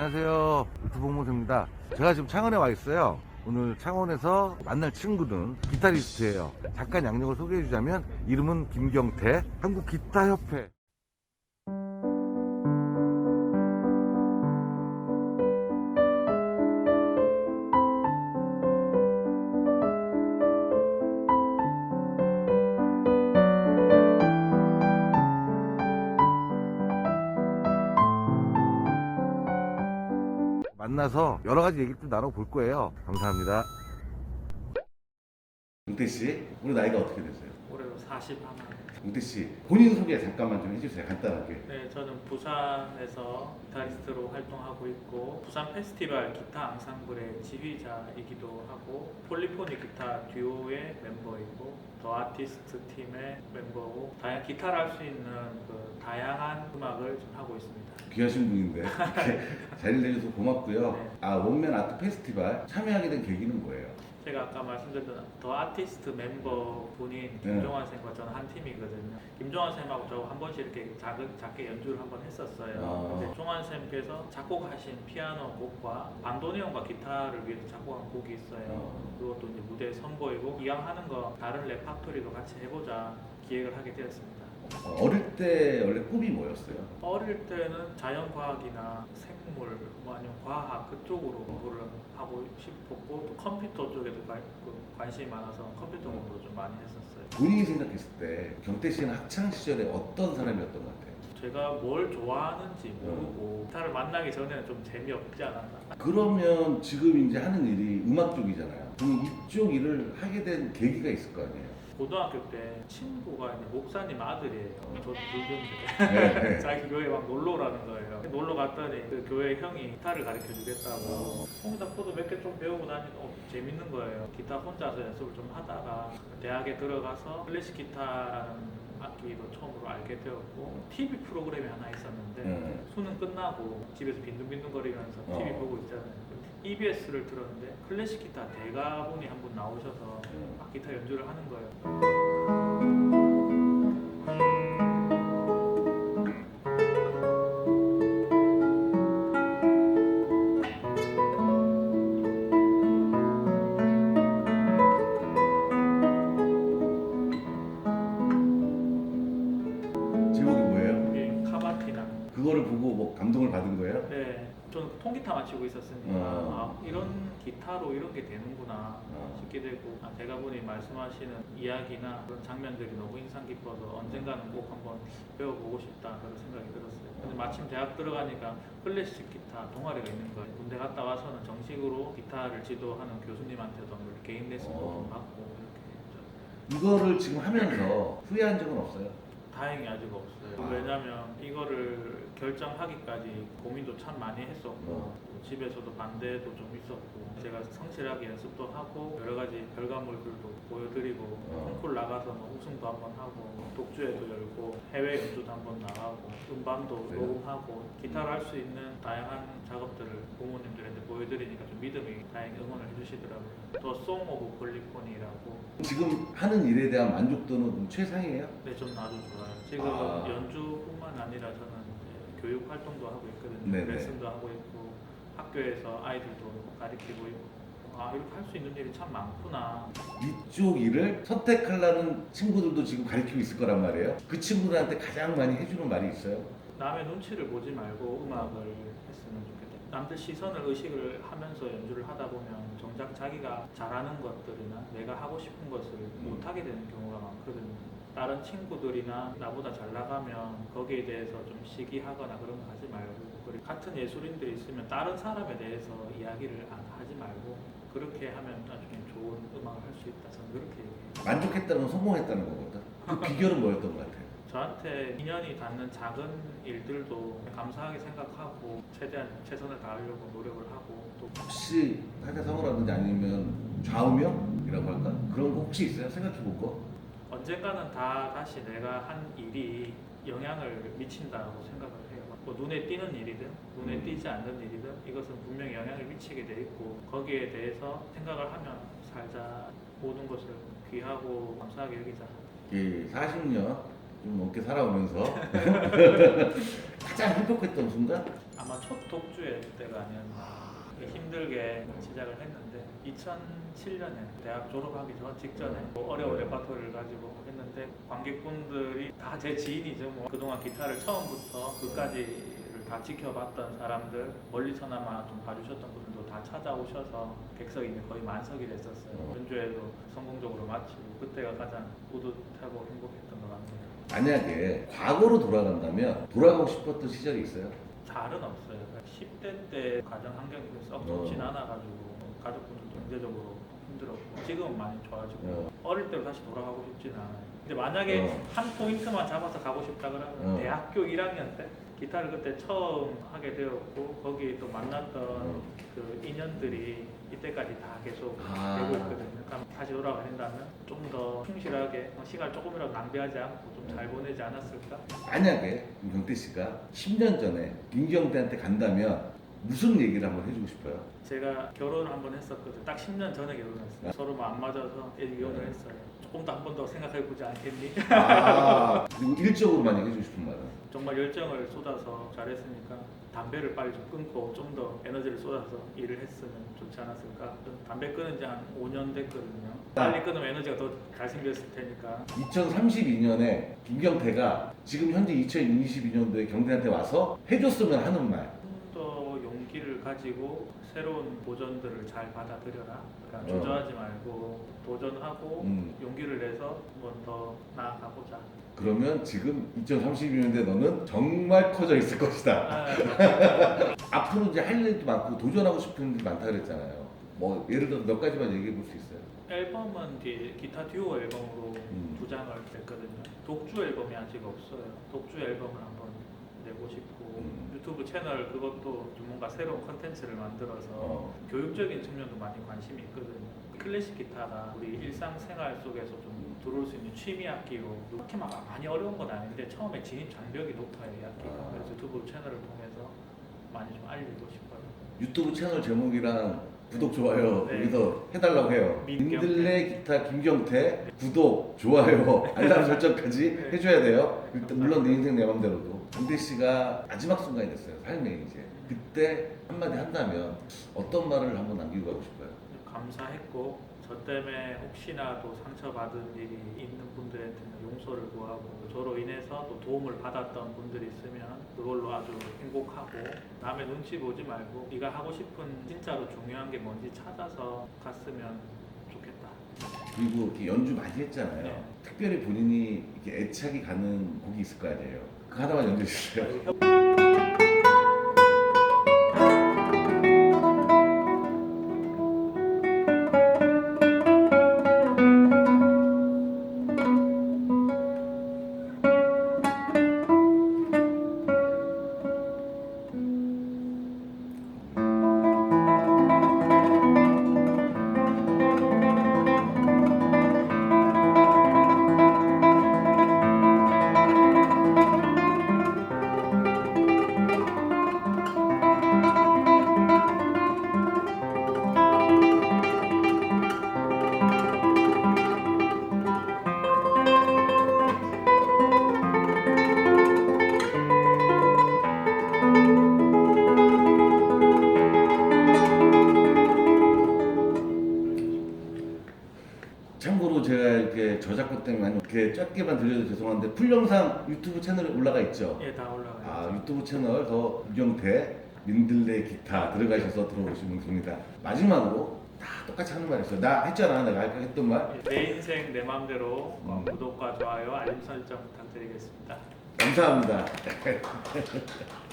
안녕하세요. 유튜브 홍모세입니다. 제가 지금 창원에 와 있어요. 오늘 창원에서 만날 친구는 기타리스트예요. 잠깐 양력을 소개해 주자면 이름은 김경태, 한국 기타협회. 만나서 여러 가지 얘기도 나눠볼 거예요. 감사합니다. 웅태 씨, 우리 나이가 어떻게 되세요? 올해 로40 하나. 웅태 씨, 본인 소개 잠깐만 좀 해주세요. 간단하게. 네, 저는 부산에서 기타리스트로 활동하고 있고 부산 페스티벌 기타 앙상블의 지휘자이기도 하고 폴리포니 기타 듀오의 멤버이고 더 아티스트 팀의 멤버고 다양 기타를 할 수 있는 그 다양한 음악을 좀 하고 있습니다. 귀하신 분인데 이렇게 자리를 내줘서 고맙고요. 네. 아 원맨 아트 페스티벌 참여하게 된 계기는 뭐예요? 제가 아까 말씀드렸던 더 아티스트 멤버 분인 김종환 쌤과 저는 한 팀이거든요. 김종환 쌤하고 저 한 번씩 이렇게 작은 작게 연주를 한 번 했었어요. 아. 근데 종환 쌤께서 작곡하신 피아노 곡과 반도네온과 기타를 위해서 작곡한 곡이 있어요. 어. 그것도 이제 무대에 선보이고 이왕 하는 거 다른 레파토리도 같이 해보자 기획을 하게 되었습니다. 어, 어릴 때 원래 꿈이 뭐였어요? 어릴 때는 자연과학이나 생물 뭐 아니면 과학 그쪽으로 공부를 하고 싶었고 또 컴퓨터 쪽에도 관- 그 관심이 많아서 컴퓨터 공부를 좀 많이 했었어요. 본인이 생각했을 때 경태 씨는 학창 시절에 어떤 사람이었던 것 같아요? 제가 뭘 좋아하는지 모르고 기타를 만나기 전에는 좀 재미없지 않았나. 그러면 지금 이제 하는 일이 음악 쪽이잖아요. 그럼 이쪽 일을 하게 된 계기가 있을 거 아니에요? 고등학교 때 친구가 목사님 아들이에요. 저도 네, 불교인데 네. 자기 교회 막 놀러 오라는 거예요. 놀러 갔더니 그 교회 형이 기타를 가르쳐 어. 주겠다고. 홍기타 코드 몇개 좀 배우고 나니까 어, 재밌는 거예요. 기타 혼자서 연습을 좀 하다가 대학에 들어가서 클래식 기타라는 악기도 처음으로 알게 되었고 TV 프로그램이 하나 있었는데 네. 수능 끝나고 집에서 빈둥빈둥거리면서 어. TV 보고 있잖아요. EBS를 들었는데 클래식 기타 대가분이 한 분 나오셔서 음. 막 기타 연주를 하는 거예요. 통기타 맞추고 있었으니까 어. 아, 이런 기타로 이런 게 되는구나 어. 싶게 되고 아, 대가분이 말씀하시는 이야기나 그런 장면들이 너무 인상 깊어서 언젠가는 꼭 한번 배워보고 싶다 그런 생각이 들었어요. 근데 마침 대학 들어가니까 클래식 기타 동아리가 있는 거예요. 군대 갔다 와서는 정식으로 기타를 지도하는 교수님한테도 개인 레슨도 어. 좀 받고 이렇게 했죠. 이거를 지금 하면서 후회한 적은 없어요? 다행히 아직 없어요. 아. 왜냐면 이거를 결정하기까지 고민도 참 많이 했었고 어. 또 집에서도 반대도 좀 있었고 제가 성실하게 연습도 하고 여러 가지 결과물들도 보여드리고 어. 콩쿨 나가서 뭐 우승도 한번 하고 독주회도 열고 해외 연주도 한번 나가고 음반도 그래요? 녹음하고 기타를 할 수 있는 다양한 작업들을 부모님들한테 보여드리니까 좀 믿음이 다행히 응원을 해주시더라고요. 더 송 오브 폴리포니라고 지금 하는 일에 대한 만족도는 최상이에요? 네, 좀 아주 좋아요. 지금 아. 연주뿐만 아니라 저는 이제 교육 활동도 하고 있거든요. 네네. 레슨도 하고 있고 학교에서 아이들도 가르치고 있고 아 이렇게 할 수 있는 일이 참 많구나. 이쪽 일을 선택하려는 친구들도 지금 가르치고 있을 거란 말이에요. 그 친구들한테 가장 많이 해주는 말이 있어요. 남의 눈치를 보지 말고 음악을 했으면 좋겠다. 남들 시선을 의식을 하면서 연주를 하다 보면 정작 자기가 잘하는 것들이나 내가 하고 싶은 것을 못하게 되는 경우가 많거든요. 다른 친구들이나 나보다 잘 나가면 거기에 대해서 좀 시기하거나 그런 거 하지 말고 그리고 같은 예술인들이 있으면 다른 사람에 대해서 이야기를 안 하지 말고 그렇게 하면 나중에 좋은 음악을 할 수 있다. 저는 그렇게 얘기해요. 만족했다는 건 성공했다는 거거든. 그 비결은 뭐였던 것 같아요? 저한테 인연이 닿는 작은 일들도 감사하게 생각하고 최대한 최선을 다하려고 노력을 하고 또 혹시 사자성어라든지 아니면 좌우명이라고 할까? 그런 거 혹시 있어요? 생각해 볼 거? 언젠가는 다 다시 내가 한 일이 영향을 미친다고 생각을 해요. 뭐 눈에 띄는 일이든 눈에 음. 띄지 않는 일이든 이것은 분명히 영향을 미치게 돼 있고 거기에 대해서 생각을 하면 살자 모든 것을 귀하고 감사하게 여기자. 이 40년 좀 넘게 살아오면서 가장 행복했던 순간? 아마 첫 독주의 때가 아니었나 힘들게 시작을 했는데 2007년에 대학 졸업하기 전 직전에 뭐 어려운 레파토리를 가지고 했는데 관객분들이 다 제 지인이죠 뭐 그동안 기타를 처음부터 끝까지를 다 지켜봤던 사람들 멀리서나마 좀 봐주셨던 분들도 다 찾아오셔서 객석이 거의 만석이 됐었어요 어. 연주회도 성공적으로 마치고 그때가 가장 뿌듯하고 행복했던 것 같네요 만약에 과거로 돌아간다면 돌아가고 싶었던 시절이 있어요? 잘은 없어요. 10대 때 가정 환경이 썩 좋진 않아가지고 가족분들도 경제적으로 힘들었고 지금은 많이 좋아지고 어. 어릴 때로 다시 돌아가고 싶지는 않아요. 근데 만약에 어. 한 포인트만 잡아서 가고 싶다 그러면 어. 대학교 1학년 때 기타를 그때 처음 하게 되었고 거기 또 만났던 어. 그 인연들이 이때까지 다 계속 아. 되고 있거든요. 다시 돌아가신다면 좀 더 충실하게 시간을 조금이라도 낭비하지 않고 좀 잘 보내지 않았을까? 만약에 김경태 씨가 10년 전에 김경태한테 간다면 무슨 얘기를 한번 해주고 싶어요? 제가 결혼을 한 번 했었거든요. 딱 10년 전에 결혼했어요. 서로 뭐안 맞아서 이혼을 네. 했어요. 조금 더 한 번 더 생각해 보지 않겠니? 아, 그리고 일적으로 만약 해주고 싶은 말은? 정말 열정을 쏟아서 잘했으니까 담배를 빨리 좀 끊고 좀 더 에너지를 쏟아서 일을 했으면 좋지 않았을까? 좀 담배 끊은 지 한 5년 됐거든요. 빨리 끊으면 에너지가 더 잘생겼을 테니까 2032년에 김경태가 지금 현재 2022년도에 경태한테 와서 해줬으면 하는 말. 좀더 용기를 가지고 새로운 도전들을 잘 받아들여라. 그러니까 어. 주저하지 말고 도전하고 음. 용기를 내서 한번 더 나아가보자. 그러면 지금 2032년대 너는 정말 커져 있을 것이다. 아, 앞으로 이제 할 일도 많고 도전하고 싶은 일이 많다 그랬잖아요. 뭐 예를 들어 몇 가지만 얘기해 볼 수 있어요. 앨범은 뒤에 기타 듀오 앨범으로 음. 두 장을 냈거든요. 독주 앨범이 아직 없어요. 독주 앨범을 한번 내고 싶고 음. 유튜브 채널 그것도 좀 뭔가 새로운 컨텐츠를 만들어서 어. 교육적인 측면도 많이 관심이 있거든요. 클래식 기타가 우리 일상생활 속에서 좀 들어올 수 있는 취미 악기로 그렇게 막 많이 어려운 건 아닌데 처음에 진입 장벽이 높아요 이 악기가. 아. 그래서 유튜브 채널을 통해서 많이 좀 알리고 싶어요. 유튜브 채널 제목이랑 구독 좋아요 네. 여기서 해달라고 해요. 민경태. 민들레 기타 김경태 구독 좋아요 알람 설정까지 네. 해줘야 돼요. 일단 물론 내 인생 내 맘대로도 강대 씨가 마지막 순간이 됐어요. 삶에 이제 그때 한마디 한다면 어떤 말을 한번 남기고 가고 싶어요. 감사했고 저 때문에 혹시나 또 상처받은 일이 있는 분들한테는 용서를 구하고 저로 인해서 또 도움을 받았던 분들이 있으면 그걸로 아주 행복하고 남의 눈치 보지 말고 네가 하고 싶은 진짜로 중요한 게 뭔지 찾아서 갔으면 좋겠다. 그리고 이렇게 연주 많이 했잖아요. 네. 특별히 본인이 이렇게 애착이 가는 곡이 있을 거 아니에요. 그 하나만 연주해 주세요. 저작권 때문에 이렇게 짧게만 들려도 죄송한데 풀 영상 유튜브 채널에 올라가 있죠. 예, 다 올라가요. 아 유튜브 채널 더 김경태 민들레 기타 들어가셔서 들어보시면 됩니다. 마지막으로 다 똑같이 하는 말 있어요. 나 했잖아. 내가 아까 했던 말. 예, 내 인생 내 맘대로 음. 구독과 좋아요 알림 설정 부탁드리겠습니다. 감사합니다.